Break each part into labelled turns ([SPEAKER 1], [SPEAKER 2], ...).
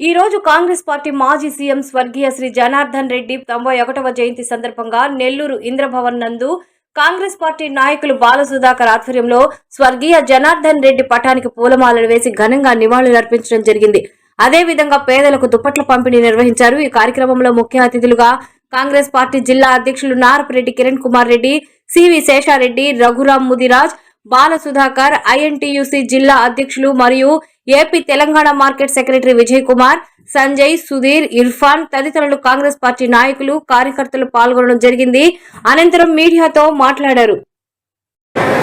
[SPEAKER 1] ఈ రోజు కాంగ్రెస్ పార్టీ మాజీ సీఎం స్వర్గీయ శ్రీ జనార్దన్ రెడ్డి తొంభై ఒకటవ జయంతి సందర్భంగా నెల్లూరు ఇంద్రభవన్ నందు కాంగ్రెస్ పార్టీ నాయకులు బాలసుధాకర్ ఆధ్వర్యంలో స్వర్గీయ జనార్దన్ రెడ్డి పటానికి పూలమాలలు వేసి ఘనంగా నివాళులర్పించడం జరిగింది. అదే విధంగా పేదలకు దుప్పట్ల పంపిణీ నిర్వహించారు. ఈ కార్యక్రమంలో ముఖ్య అతిథులుగా కాంగ్రెస్ పార్టీ జిల్లా అధ్యక్షులు Narapareddy Kiran Kumar Reddy C V Seshareddy Raghuram Mudiraj Bala Sudhakar INTUC జిల్లా అధ్యక్షులు మరియు AP Telangana market secretary Vijay Kumar Sanjay Sudhir Irfan తదితరులు కాంగ్రెస్ పార్టీ నాయకులు కార్యకర్తలు పాల్గొనడం జరిగింది. అనంతరం మీడియాతో మాట్లాడారు.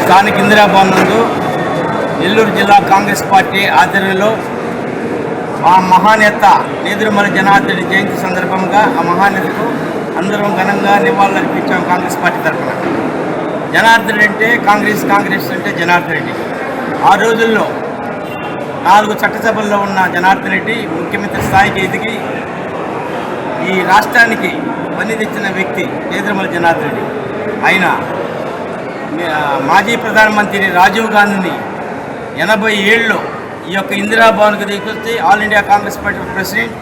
[SPEAKER 2] స్థానిక ఇందిరాభవన్ నందు నెల్లూరు జిల్లా కాంగ్రెస్ పార్టీ ఆధ్వర్యంలో ఆ మహానేత నేదురుమల జనార్దన్ జయంతి సందర్భంగా ఆ మహానేతకు అందరం ఘనంగా నివాళులర్పించాం కాంగ్రెస్ పార్టీ తరఫున. జనార్దన్ అంటే కాంగ్రెస్ కాంగ్రెస్ అంటే జనార్దన్ రెడ్డి. ఆ రోజుల్లో నాలుగు చట్టసభల్లో ఉన్న జనార్దన్ రెడ్డి ముఖ్యమంత్రి స్థాయికి ఎదిగి ఈ రాష్ట్రానికి పని తెచ్చిన వ్యక్తి నేదురుమల జనార్దన్ రెడ్డి. ఆయన మాజీ ప్రధానమంత్రి రాజీవ్ గాంధీని ఎనభై ఏళ్ళలో ఈ యొక్క ఇందిరాభవన్కి తీసుకొచ్చి all India Congress party president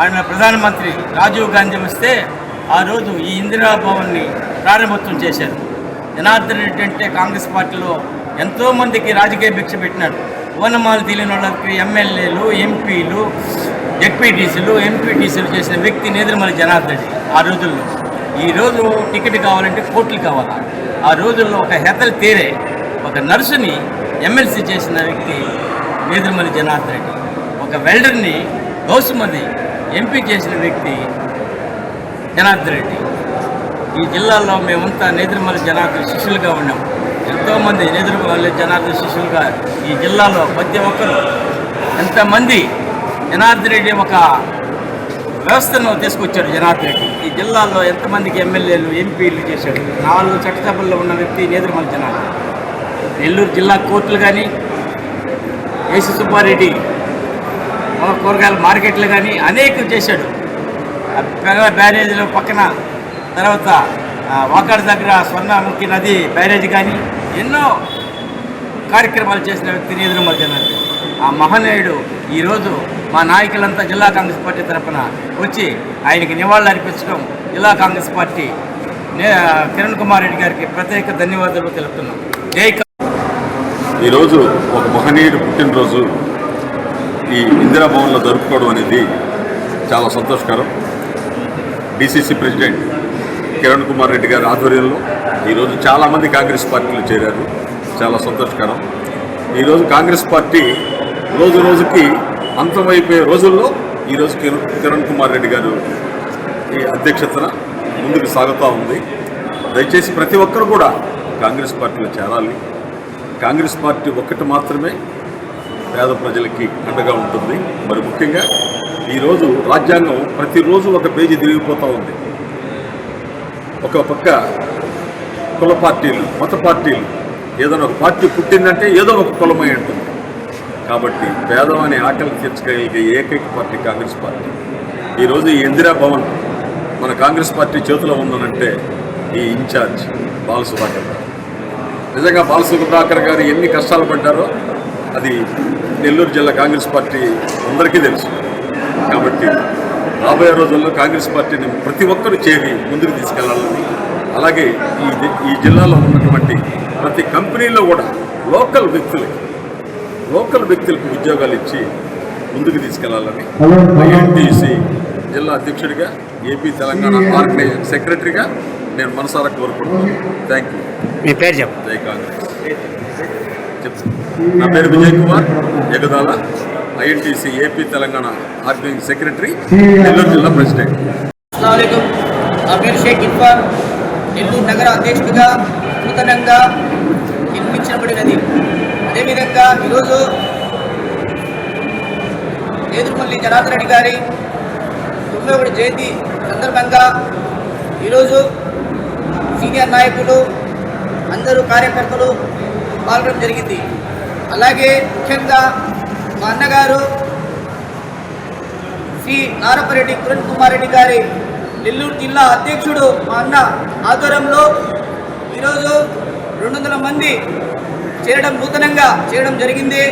[SPEAKER 2] ఆయన ప్రధానమంత్రి రాజీవ్ గాంధీ వస్తే ఆ రోజు ఈ ఇందిరాభవన్ని ప్రారంభోత్సవం చేశారు. జనార్దన్ రెడ్డి అంటే కాంగ్రెస్ పార్టీలో ఎంతోమందికి రాజకీయ భిక్ష పెట్టినాడు. ఓనమాలు తెలియని వాళ్ళకి ఎమ్మెల్యేలు ఎంపీలు జెడ్పీటీసీలు ఎంపీటీసీలు చేసిన వ్యక్తి నేదురుమల జనార్దన్ రెడ్డి ఆ రోజుల్లో. ఈ టికెట్ కావాలంటే కోట్లు కావాలా? ఆ రోజుల్లో ఒక హెతలు తీరే ఒక నర్సుని ఎమ్మెల్సీ చేసిన వ్యక్తి నేదురుమల్లి జనార్దన్ రెడ్డి. ఒక వెల్డర్ని గౌసుమది ఎంపీ చేసిన వ్యక్తి జనార్దన్ రెడ్డి. ఈ జిల్లాలో మేమంతా నేదురుమల్లి జనార్దన శిష్యులుగా ఉన్నాం. ఎంతోమంది నేదురుమల్లి జనార్దన శిష్యులుగా ఈ జిల్లాలో ప్రతి ఒక్కరు. ఎంతమంది జనార్దన్ రెడ్డి ఒక వ్యవస్థను తీసుకొచ్చాడు జనార్దన్ రెడ్డి. ఈ జిల్లాలో ఎంతమందికి ఎమ్మెల్యేలు ఎంపీలు చేశాడు నాలుగు చట్టసభల్లో ఉన్న వ్యక్తి నేదురుమల్లి జనార్దన్. నెల్లూరు జిల్లా కోర్టులు కానీ ఏసీ సుబ్బారెడ్డి కూరగాయల మార్కెట్లు కానీ అనేకం చేశాడు. ఆ బ్యారేజీల పక్కన తర్వాత ఆ, వాకాడు దగ్గర స్వర్ణముఖి నది బ్యారేజ్ కానీ ఎన్నో కార్యక్రమాలు చేసిన వ్యక్తి నేదురుమల జనార్దన్ ఆ మహనీయుడు ఈరోజు మా నాయకులంతా జిల్లా కాంగ్రెస్ పార్టీ తరఫున వచ్చి ఆయనకి నివాళులు అర్పించడం జిల్లా కాంగ్రెస్ పార్టీ నే కిరణ్ కుమార్ రెడ్డి గారికి ప్రత్యేక ధన్యవాదాలు తెలుపుతున్నాం. జై కా-
[SPEAKER 3] ఈరోజు ఒక మహనీయుడు పుట్టినరోజు ఈ ఇందిరాభవన్లో జరుపుకోవడం అనేది చాలా సంతోషకరం. డిసిసి ప్రెసిడెంట్ కిరణ్ కుమార్ రెడ్డి గారి ఆధ్వర్యంలో ఈరోజు చాలామంది కాంగ్రెస్ పార్టీలు చేరారు. చాలా సంతోషకరం. ఈరోజు కాంగ్రెస్ పార్టీ రోజు రోజుకి అంతమైపోయే రోజుల్లో ఈరోజు కిరణ్ కిరణ్ కుమార్ రెడ్డి గారు ఈ అధ్యక్షతన ముందుకు సాగుతూ ఉంది. దయచేసి ప్రతి ఒక్కరు కూడా కాంగ్రెస్ పార్టీలో చేరాలి. కాంగ్రెస్ పార్టీ ఒక్కటి మాత్రమే పేద ప్రజలకి అండగా ఉంటుంది. మరి ముఖ్యంగా ఈరోజు రాజ్యాంగం ప్రతిరోజు ఒక పేజీ తిరిగిపోతూ ఉంది. ఒక పక్క కుల పార్టీలు మత పార్టీలు. ఏదైనా ఒక పార్టీ పుట్టిందంటే ఏదో ఒక కులమై ఉంటుంది. కాబట్టి పేదవాని ఆకలి తీర్చగలిగే ఏకైక పార్టీ కాంగ్రెస్ పార్టీ. ఈరోజు ఈ ఇందిరా భవన్ మన కాంగ్రెస్ పార్టీ చేతిలో ఉందనంటే ఈ ఇన్ఛార్జ్ బాలసుభాకర్ గారు. నిజంగా బాలసుబ్రహ్మణ్యకర్ గారు ఎన్ని కష్టాలు పడ్డారో అది నెల్లూరు జిల్లా కాంగ్రెస్ పార్టీ అందరికీ తెలుసు. కాబట్టి రాబోయే రోజుల్లో కాంగ్రెస్ పార్టీని ప్రతి ఒక్కరూ చేరి ముందుకు తీసుకెళ్ళాలని అలాగే ఈ ఈ జిల్లాలో ఉన్నటువంటి ప్రతి కంపెనీలో కూడా లోకల్ వ్యక్తులకి లోకల్ వ్యక్తులకు ఉద్యోగాలు ఇచ్చి ముందుకు తీసుకెళ్ళాలని ఐఎన్టీసీ జిల్లా అధ్యక్షుడిగా ఏపీ తెలంగాణ ఆర్గనైజేషన్ సెక్రటరీగా నేను మనసారా కోరుకుంటున్నాను. థ్యాంక్ యూ
[SPEAKER 2] మీ పేరు చెప్పు.
[SPEAKER 3] జై కాంగ్రెస్. నా పేరు Vijay Kumar Jagadala INTC AP Telangana organising secretary Nellore జిల్లా ప్రెసిడెంట్.
[SPEAKER 4] షేక్ ఇర్ఫాన్ నెల్లూరు నగర అధ్యక్షుడిగా నూతనంగా నిర్మించబడినది. అదేవిధంగా ఈరోజు నేదురుమల్లి జనార్దన్ రెడ్డి గారి తొంభై ఒకటి జయంతి సందర్భంగా ఈరోజు సీనియర్ నాయకులు అందరూ కార్యకర్తలు పాల్గొనడం జరిగింది. అలాగే ముఖ్యంగా మా అన్నగారు శ్రీ నారపరెడ్డి కిరణ్ కుమార్ రెడ్డి గారి నెల్లూరు జిల్లా అధ్యక్షుడు మా అన్న ఆధ్వర్యంలో ఈరోజు రెండు వందల మంది చేయడం నూతనంగా చేయడం జరిగింది.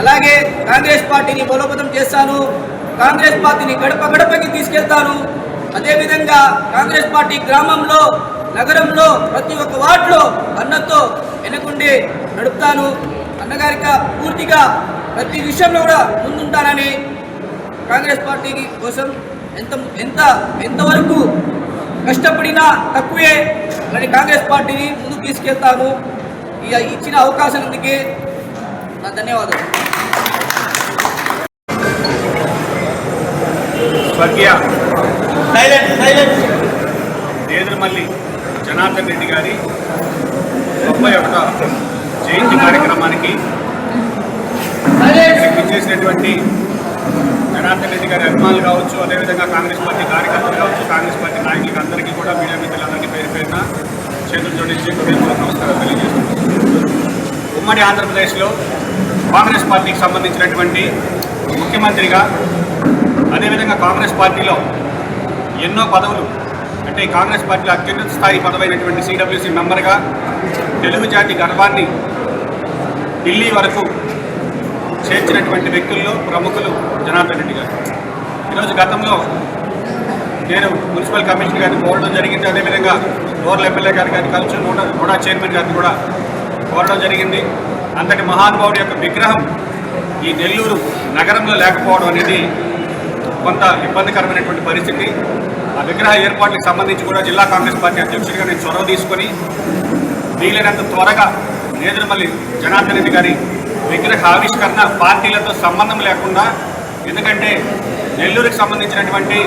[SPEAKER 4] అలాగే కాంగ్రెస్ పార్టీని బలోపేతం చేస్తాను. కాంగ్రెస్ పార్టీని గడప గడపకి తీసుకెళ్తాను. అదేవిధంగా కాంగ్రెస్ పార్టీ గ్రామంలో నగరంలో ప్రతి ఒక్క వార్డులో అన్నతో వెనకుండి నడుపుతాను. అన్నగారిక పూర్తిగా ప్రతి విషయంలో కూడా ముందుంటానని కాంగ్రెస్ పార్టీకి కోసం ఎంత ఎంత ఎంతవరకు కష్టపడినా తక్కువే మరి కాంగ్రెస్ పార్టీని ముందుకు తీసుకెళ్తాము. ఇక ఇచ్చిన అవకాశానికి నా ధన్యవాదాలు.
[SPEAKER 5] స్వర్గీయ. నేదురుమల్లి జనార్దన్ రెడ్డి గారి ముప్పై ఒకటో జయంతి కార్యక్రమానికి చేసినటువంటి జనార్దన్ రెడ్డి గారి అభిమానులు కావచ్చు అదేవిధంగా కాంగ్రెస్ పార్టీ కార్యకర్తలు కావచ్చు కాంగ్రెస్ పార్టీ నాయకులకు అందరికీ కూడా మీడియా మిత్రులందరికీ పేరు పేరున చేతులు జోడించి హృదయపూర్వక నమస్కారం తెలియజేస్తున్నాను. ఉమ్మడి ఆంధ్రప్రదేశ్లో కాంగ్రెస్ పార్టీకి సంబంధించినటువంటి ముఖ్యమంత్రిగా అదేవిధంగా కాంగ్రెస్ పార్టీలో ఎన్నో పదవులు అంటే ఈ కాంగ్రెస్ పార్టీలో అత్యున్నత స్థాయి పదవైనటువంటి సిడబ్ల్యూసీ మెంబర్గా తెలుగు జాతి గర్వాన్ని ఢిల్లీ వరకు చేర్చినటువంటి వ్యక్తుల్లో ప్రముఖులు జనార్దన్ రెడ్డి గారు. ఈరోజు గతంలో నేను మున్సిపల్ కమిషనర్ గారిని కోరడం జరిగింది. అదేవిధంగా రూరల్ ఎమ్మెల్యే గారి గారిని కలిసి కూడా నూడా చైర్మన్ గారిని కూడా కోరడం జరిగింది. అంతటి మహానుభావుడి యొక్క విగ్రహం ఈ నెల్లూరు నగరంలో లేకపోవడం అనేది కొంత ఇబ్బందికరమైనటువంటి పరిస్థితి. ఆ విగ్రహ ఏర్పాట్లకు సంబంధించి కూడా జిల్లా కాంగ్రెస్ పార్టీ అధ్యక్షుడిగా నేను చొరవ తీసుకొని వీలైనంత త్వరగా నేదురుమల్లి జనార్దన్ రెడ్డి గారి విగ్రహ ఆవిష్కరణ పార్టీలతో సంబంధం లేకుండా ఎందుకంటే నెల్లూరుకి సంబంధించినటువంటి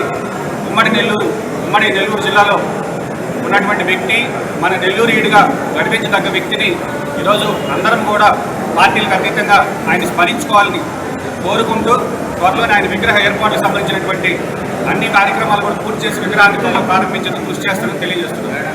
[SPEAKER 5] ఉమ్మడి నెల్లూరు ఉమ్మడి నెల్లూరు జిల్లాలో ఉన్నటువంటి వ్యక్తి మన నెల్లూరుయుడిగా గడిపించదగ్గ వ్యక్తిని ఈరోజు అందరం కూడా పార్టీలకు అతీతంగా ఆయన స్మరించుకోవాలని కోరుకుంటూ త్వరలోనే ఆయన విగ్రహ ఏర్పాట్లకు సంబంధించినటువంటి అన్ని కార్యక్రమాలు కూడా పూర్తి చేసి విగ్రహాన్ని త్వరలో ప్రారంభించేందుకు కృషి చేస్తానని తెలియజేస్తున్నారు